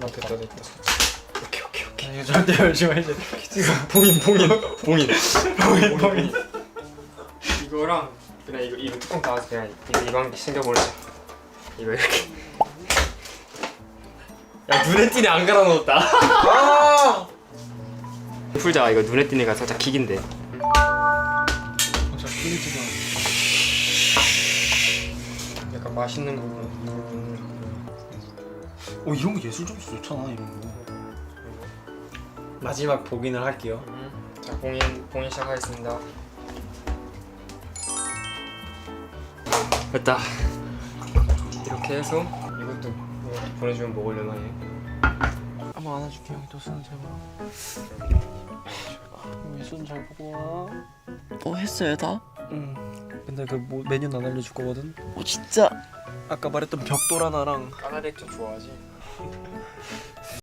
나 됐다 됐다. 오케이 오케이 오케이. 이거 절대 마 이제. 봉인 봉인 봉인 봉인 봉인. 이거랑 그냥 이거 이거 뚜껑 닫아서 그냥 이- 이방 챙겨버리자. 이거 이렇게. 야 눈에 띄네 안 갈아 넣었다. 아! 풀자 이거 눈에 띄네가 살짝 끓이지마. 약간 맛있는 부 분. 오 이런 거 예술 점수 좋잖아 이런 거. 마지막 복인을 할게요. 자 봉인 봉인 시작하겠습니다. 됐다. 이렇게 해서 이것도 뭐 보내주면 먹으려나 얘. 한번 안아줄게 형이 또손 제발. 형이 손잘 보고 와. 어 했어요 다? 응. 근데 그 뭐, 메뉴는 안 알려줄 거거든. 어 진짜 아까 말했던 벽돌 하나랑 까나리 액젓 좋아하지?